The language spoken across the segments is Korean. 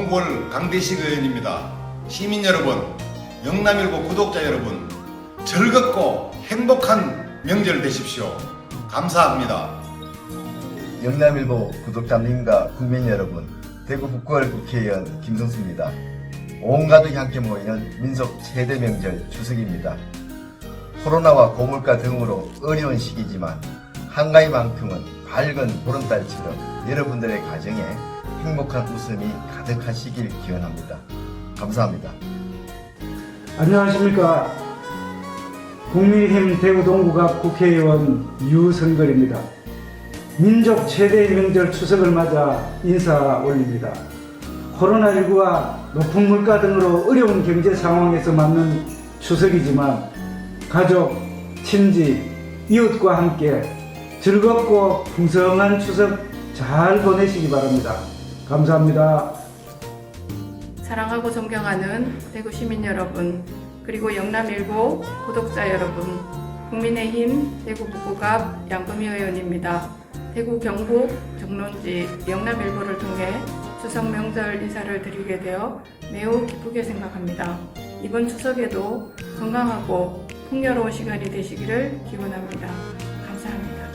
대구동골 강대식 의원입니다. 시민 여러분, 영남일보 구독자 여러분, 즐겁고 행복한 명절 되십시오. 감사합니다. 영남일보 구독자님과 국민 여러분, 대구 북구월 국회의원 김성수입니다. 온 가족이 함께 모이는 민속 최대 명절 추석입니다. 코로나와 고물가 등으로 어려운 시기지만 한가위만큼은 밝은 보름달처럼 여러분들의 가정에 행복한 웃음이 가득하시길 기원합니다. 감사합니다. 안녕하십니까. 국민의힘 대구 동구갑 국회의원 유성걸입니다. 민족 최대의 명절 추석을 맞아 인사 올립니다. 코로나19와 높은 물가 등으로 어려운 경제 상황에서 맞는 추석이지만 가족, 친지, 이웃과 함께 즐겁고 풍성한 추석 잘 보내시기 바랍니다. 감사합니다. 사랑하고 존경하는 대구 시민 여러분, 그리고 영남 일보 구독자 여러분, 국민의힘 대구 북구갑 양금희 의원입니다. 대구 경북 정론지 영남 일보를 통해 추석 명절 인사를 드리게 되어 매우 기쁘게 생각합니다. 이번 추석에도 건강하고 풍요로운 시간이 되시기를 기원합니다. 감사합니다.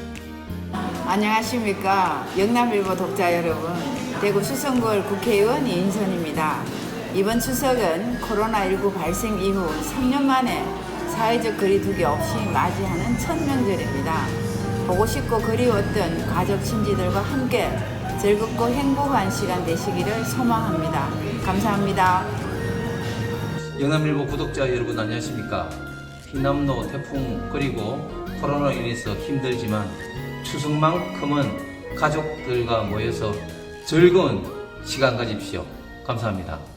안녕하십니까 영남일보 독자 여러분 대구 수성구월 국회의원 이인선입니다. 이번 추석은 코로나19 발생 이후 3년 만에 사회적 거리두기 없이 맞이하는 첫 명절입니다. 보고 싶고 그리웠던 가족 친지들과 함께 즐겁고 행복한 시간 되시기를 소망합니다. 감사합니다. 영남일보 구독자 여러분 안녕하십니까? 피남노 태풍 그리고 코로나로 인해서 힘들지만 추석만큼은 가족들과 모여서 즐거운 시간 가집시오. 감사합니다